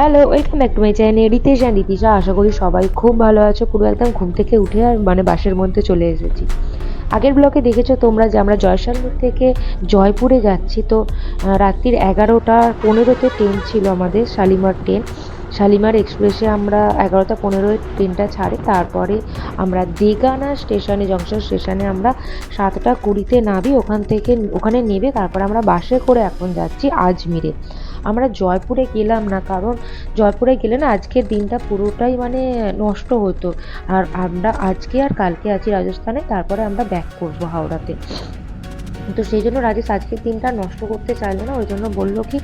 Hello welcome back to my channel Ritesh and Ritisha আশা করি সবাই খুব ভালো আছো। পুরো একদম ঘুম থেকে উঠে আর মানে বাসের মধ্যে চলে এসেছি। আগের ব্লকে দেখেছ তোমরা যে আমরা জয়সালমীর থেকে জয়পুরে যাচ্ছি, তো রাত্রির এগারোটা পনেরোতে ট্রেন ছিল আমাদের, শালিমার ট্রেন শালিমার এক্সপ্রেসে আমরা এগারোটা পনেরোয় ট্রেনটা ছাড়ে, তারপরে আমরা দেগানা স্টেশনে জংশন স্টেশনে আমরা সাতটা কুড়িতে নামি, ওখান থেকে, ওখানে নেবে তারপর আমরা বাসে করে এখন যাচ্ছি আজমিরে। আমরা জয়পুরে গেলাম না, কারণ জয়পুরে গেলে না আজকের দিনটা পুরোটাই মানে নষ্ট হতো। আর আমরা আজকে আর কালকে আছি রাজস্থানে, তারপরে আমরা ব্যাক করব হাওড়াতে। তো সেই জন্য রাজেশ আজকের দিনটা নষ্ট করতে চাইলো না, ওই জন্য বলল কি,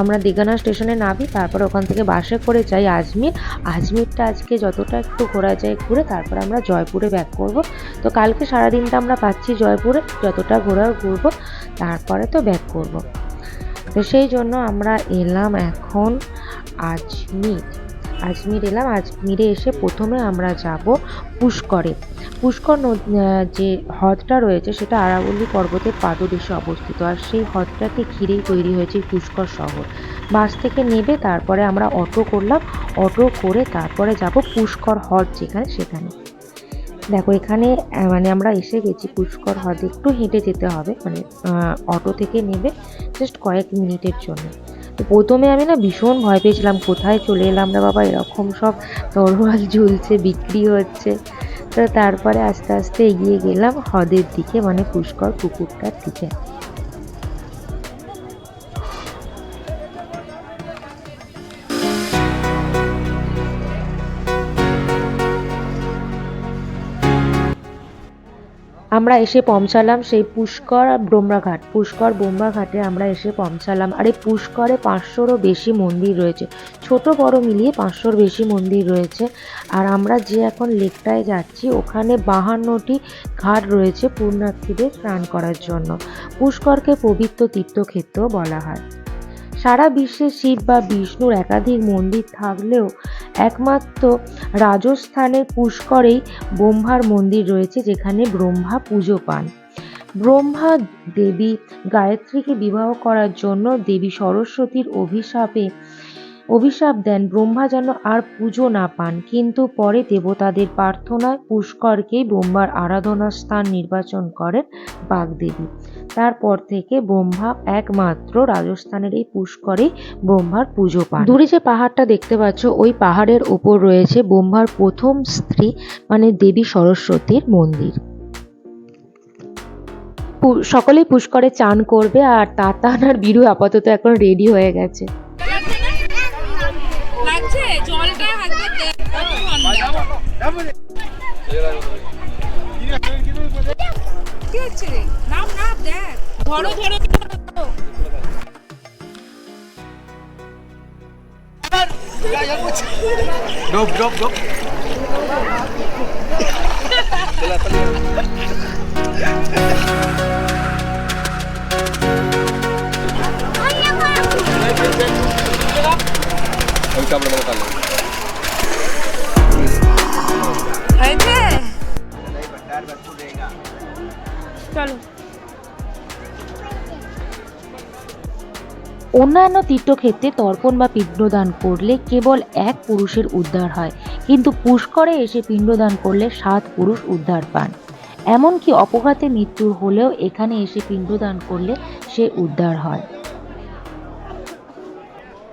আমরা দীঘানা স্টেশনে নামি, তারপর ওখান থেকে বাসে করে যাই আজমির। আজমিরটা আজকে যতটা একটু ঘোরা যায় ঘুরে, তারপর আমরা জয়পুরে ব্যাক করব। তো কালকে সারাদিনটা আমরা পাচ্ছি জয়পুরে, যতটা ঘোরার ঘুরবো, তারপরে তো ব্যাক করব। তো সেই জন্য আমরা এলাম এখন আজমির। আজমির এলাম, আজমিরে এসে প্রথমে আমরা যাব পুষ্করে। পুষ্কর যে হ্রদটা রয়েছে সেটা আরাবল্লী পর্বতের পাদদেশে অবস্থিত আর সেই হ্রদটাকে ঘিরেই তৈরি হয়েছে পুষ্কর শহর। বাস থেকে নেবে, তারপরে আমরা অটো করলাম। অটো করে তারপরে যাব পুষ্কর হ্রদ যেখানে, সেখানে। দেখো, এখানে মানে আমরা এসে গেছি পুষ্কর হ্রদ। একটু হেঁটে যেতে হবে মানে অটো থেকে নেবে জাস্ট কয়েক মিনিটের জন্য। তো প্রথমে আমি না ভীষণ ভয় পেয়েছিলাম, কোথায় চলে এলাম না বাবা, এরকম সব তরোয়াল ঝুলছে বিক্রি হচ্ছে। তো তারপরে আস্তে আস্তে এগিয়ে গেলাম হ্রদের দিকে মানে পুষ্কর পুকুরটার দিকে। আমরা এসে পৌঁছালাম সেই পুষ্কর ব্রহ্মাঘাট। পুষ্কর ব্রহ্মাঘাটে আমরা এসে পৌঁছালাম। আর এই পুষ্করে পাঁচশোরও বেশি মন্দির রয়েছে। ছোট বড় মিলিয়ে পাঁচশোর বেশি মন্দির রয়েছে। আর আমরা যে এখন লেকটায় যাচ্ছি, ওখানে বাহান্নটি ঘাট রয়েছে পূর্ণার্থীদের স্নান করার জন্য। পুষ্করকে পবিত্র তীর্থক্ষেত্র বলা হয়। সারা বিশ্বে শিব বা বিষ্ণুর একাধিক মন্দির থাকলেও একমাত্র রাজস্থানের পুষ্করেই ব্রহ্মার মন্দির রয়েছে, যেখানে ব্রহ্মা পুজো পান। ব্রহ্মা দেবী গায়ত্রীকে বিবাহ করার জন্য দেবী সরস্বতীর অভিশাপে অভিশাপ দেন, ব্রহ্মা যেন আর পুজো না পান, কিন্তু পরে দেবতাদের প্রার্থনায় পুষ্করকেই ব্রহ্মার আরাধনার স্থান নির্বাচন করেন বাগদেবী। তারপর থেকে ব্রহ্মা একমাত্র রাজস্থানের এই পুষ্করে ব্রহ্মার পুজো পান। দূরে যে পাহাড়টা দেখতে পাচ্ছ, ওই পাহাড়ের ওপর রয়েছে ব্রহ্মার প্রথম স্ত্রী মানে দেবী সরস্বতীর মন্দির। সকলেই পুষ্করে চান করবে আর তাতান আর বিরু আপাতত এখন রেডি হয়ে গেছে। কি হচ্ছে রে? নাম নাম দেখ। ধরো ধরো। ডোপ ডোপ ডোপ আমি কামড়ে মানে পারলাম অন্যান্য তীর্থক্ষেত্রে তর্পণ বা পিণ্ডদান করলে কেবল এক পুরুষের উদ্ধার হয়, কিন্তু পুষ্করে এসে পিণ্ডদান করলে সাত পুরুষ উদ্ধার পান। এমনকি অপঘাতে মৃত্যুর হলেও এখানে এসে পিণ্ডদান করলে সে উদ্ধার হয়।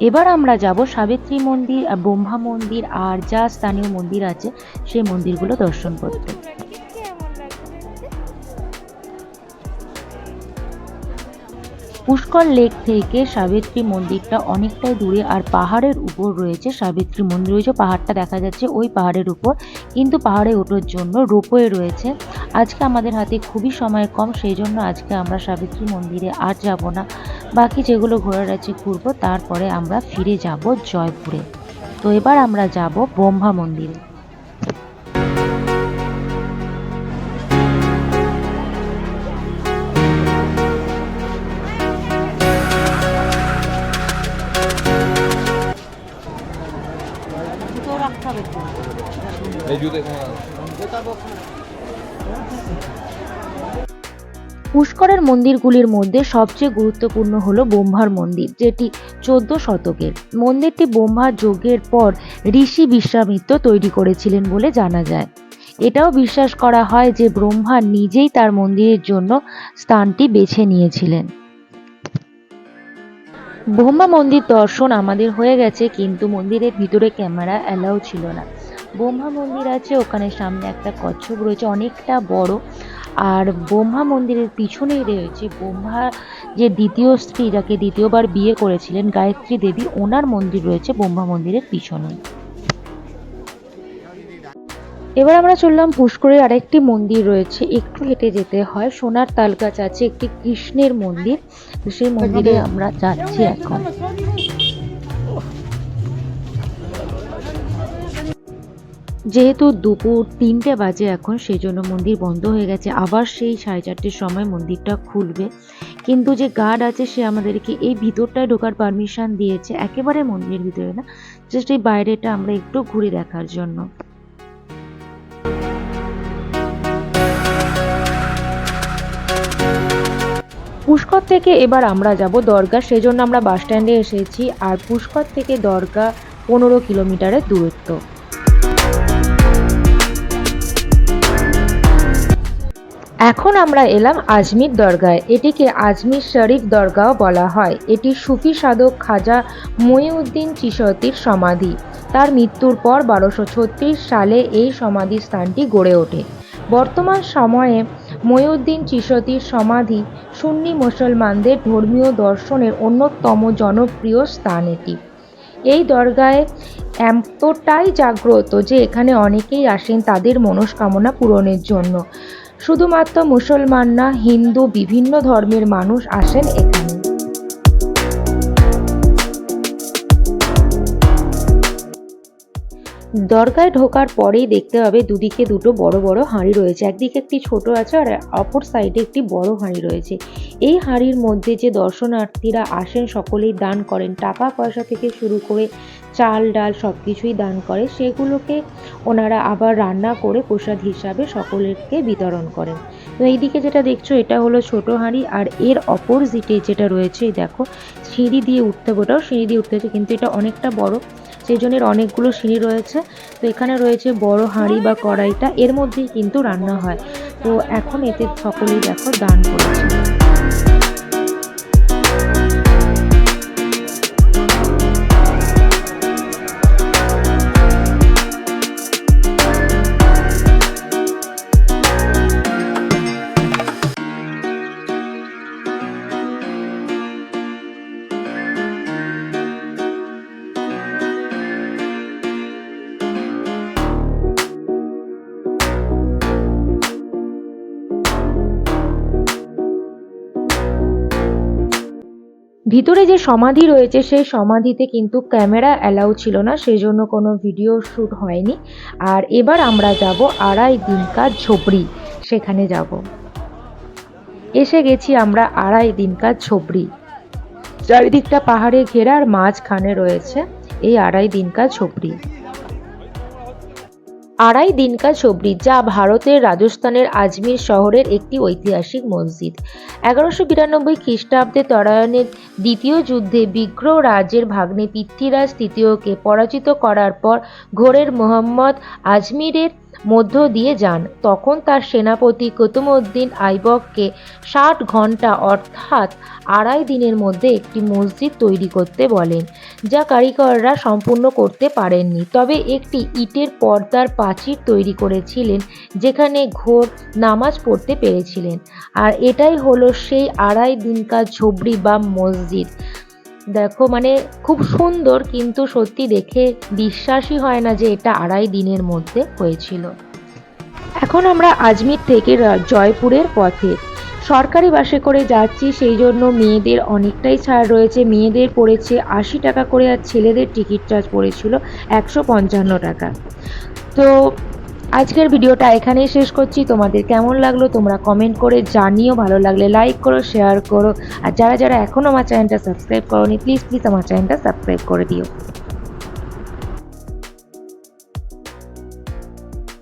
এবার আমরা যাব সাবিত্রী মন্দির, ব্রহ্মা মন্দির আর যা স্থানীয় মন্দির আছে, সেই মন্দিরগুলো দর্শন করতে। পুষ্কর লেক থেকে সাবিত্রী মন্দিরটা অনেকটাই দূরে আর পাহাড়ের উপর রয়েছে সাবিত্রী মন্দির। যে পাহাড়টা দেখা যাচ্ছে ওই পাহাড়ের উপর। কিন্তু পাহাড়ে ওঠার জন্য রোপওয়ে রয়েছে। আজকে আমাদের হাতে খুবই সময় কম সেই জন্য আজকে আমরা সাবিত্রী মন্দিরে আর যাব না। বাকি যেগুলো ঘোরার আছে ঘুরবো, তারপরে আমরা ফিরে যাব জয়পুরে। তো এবার আমরা যাব ব্রহ্মা মন্দিরে। পুষ্করের মন্দিরগুলির মধ্যে সবচেয়ে গুরুত্বপূর্ণ হল ব্রহ্মার মন্দির যেটি চোদ্দ শতকের। মন্দিরটি ব্রহ্মার যজ্ঞের পর ঋষি বিশ্বামিত্র তৈরি করেছিলেন বলে জানা যায়। এটাও বিশ্বাস করা হয় যে ব্রহ্মা নিজেই তার মন্দিরের জন্য স্থানটি বেছে নিয়েছিলেন। ব্রহ্মা মন্দির দর্শন আমাদের হয়ে গেছে, কিন্তু মন্দিরের ভিতরে ক্যামেরা অ্যালাউ ছিল না। ব্রহ্মা মন্দির আছে, ওখানে সামনে একটা কচ্ছপ রয়েছে, অনেকটা বড়। আর ব্রহ্মা মন্দিরের পিছনেই রয়েছে ব্রহ্মা যে দ্বিতীয় স্ত্রী, যাকে দ্বিতীয়বার বিয়ে করেছিলেন, গায়ত্রী দেবী, ওনার মন্দির রয়েছে ব্রহ্মা মন্দিরের পিছনে। এবার আমরা চললাম পুষ্করের আরেকটি মন্দির রয়েছে, একটু হেঁটে যেতে হয়। সোনার তালগাছ আছে, একটি কৃষ্ণের মন্দির। তো সেই মন্দিরে আমরা যাচ্ছি এখন যেহেতু দুপুর তিনটে বাজে এখন সেই জন্য মন্দির বন্ধ হয়ে গেছে। আবার সেই সাড়ে চারটের সময় মন্দিরটা খুলবে। কিন্তু যে গার্ড আছে সে আমাদেরকে এই ভিতরটায় ঢোকার পারমিশন দিয়েছে। একেবারে মন্দিরের ভিতরে না জাস্ট এই বাইরেটা আমরা একটু ঘুরে দেখার জন্য। পুষ্কর থেকে এবার আমরা যাব দরগা, সেজন্য আমরা বাস স্ট্যান্ডে এসেছি। আর পুষ্কর থেকে দরগা পনেরো কিলোমিটারের দূরত্ব। এখন আমরা এলাম আজমির দরগায়। এটিকে আজমির শরীফ দরগাও বলা হয়। এটি সুফি সাধক খাজা মহিউদ্দিন চিশতির সমাধি। তার মৃত্যুর পর বারোশো সালে এই সমাধি স্থানটি গড়ে ওঠে। বর্তমান সময়ে মহিউদ্দিন চিশতির সমাধি সুন্নি মুসলমানদের ধর্মীয় দর্শনের অন্যতম জনপ্রিয় স্থান এটি। এই দরগায় এতটাই জাগ্রত যে এখানে অনেকেই আসেন তাদের মনস্কামনা পূরণের জন্য। শুধুমাত্র মুসলমান না হিন্দু, বিভিন্ন ধর্মের মানুষ আসেন এখানে। দরগায় ঢোকার পরেই দেখতে হবে দুদিকে দুটো বড় বড় হাঁড়ি রয়েছে। একদিকে একটি ছোট আছে আর অপর সাইডে একটি বড় হাঁড়ি রয়েছে। এই হাঁড়ির মধ্যে যে দর্শনার্থীরা আসেন, সকলেই দান করেন। টাকা পয়সা থেকে শুরু করে চাল, ডাল সব কিছুই দান করে। সেগুলোকে ওনারা আবার রান্না করে প্রসাদ হিসাবে সকলেরকে বিতরণ করেন। তো এইদিকে যেটা দেখছ, এটা হলো ছোট হাঁড়ি আর এর অপোজিটে যেটা রয়েছে, দেখো, সিঁড়ি দিয়ে উঠতে হবে ওটাও সিঁড়ি দিয়ে উঠতে হচ্ছে, কিন্তু এটা অনেকটা বড়। এর অনেকগুলো সিঁড়ি রয়েছে। তো এখানে রয়েছে বড় হাঁড়ি বা কড়াইটা। এর মধ্যেই কিন্তু রান্না হয়। তো এখন এতে সকলেই দেখো দান করেছে। ভিতরে যে সমাধি রয়েছে, সেই সমাধিতে কিন্তু ক্যামেরা অ্যালাউ ছিল না সেই জন্য কোনো ভিডিও শ্যুট হয়নি। আর এবার আমরা যাব আড়াই দিনকার ঝোপড়ি, সেখানে যাব। এসে গেছি আমরা আড়াই দিনকার ঝোপড়ি। চারিদিকটা পাহাড়ে ঘেরার মাঝখানে রয়েছে এই আড়াই দিনকার ঝোপড়ি। আড়াই দিনকা ছবরি যা ভারতের রাজস্থানের আজমির শহরের একটি ঐতিহাসিক মসজিদ। এগারোশো বিরানব্বই খ্রিস্টাব্দে তরায়ণের দ্বিতীয় যুদ্ধে বিগ্রহ রাজের ভাগ্নে পৃথ্বীরাজ তৃতীয়কে পরাজিত করার পর ঘোরের মোহাম্মদ আজমিরের মধ্য দিয়ে যান। তখন তার সেনাপতি কুতুবউদ্দিন আইবককে ষাট ঘণ্টা অর্থাৎ আড়াই দিনের মধ্যে একটি মসজিদ তৈরি করতে বলেন, যা কারিগররা সম্পূর্ণ করতে পারেননি। তবে একটি ইটের পর্দার প্রাচীর তৈরি করেছিলেন, যেখানে ঘোর নামাজ পড়তে পেরেছিলেন। আর এটাই হলো সেই আড়াই দিনকার ঝুবড়ি বা মসজিদ। দেখো মানে খুব সুন্দর কিন্তু সত্যি দেখে বিশ্বাসই হয় না যে এটা আড়াই দিনের মধ্যে হয়েছিল। এখন আমরা আজমির থেকে জয়পুরের পথে। সরকারি বাসে করে যাচ্ছি, সেই জন্য মেয়েদের অনেকটাই ছাড় রয়েছে। মেয়েদের পড়েছে আশি টাকা করে আর ছেলেদের টিকিট চার্জ পড়েছিল একশো পঞ্চান্ন টাকা। তো আজকের ভিডিওটা এখানেই শেষ করছি। তোমাদের কেমন লাগল তোমরা কমেন্ট করে জানিও। ভালো লাগলে লাইক করো শেয়ার করো। আর যারা যারা এখনও আমার চ্যানেলটা সাবস্ক্রাইব করোনি প্লিজ প্লিজ আমার চ্যানেলটা সাবস্ক্রাইব করে দিও।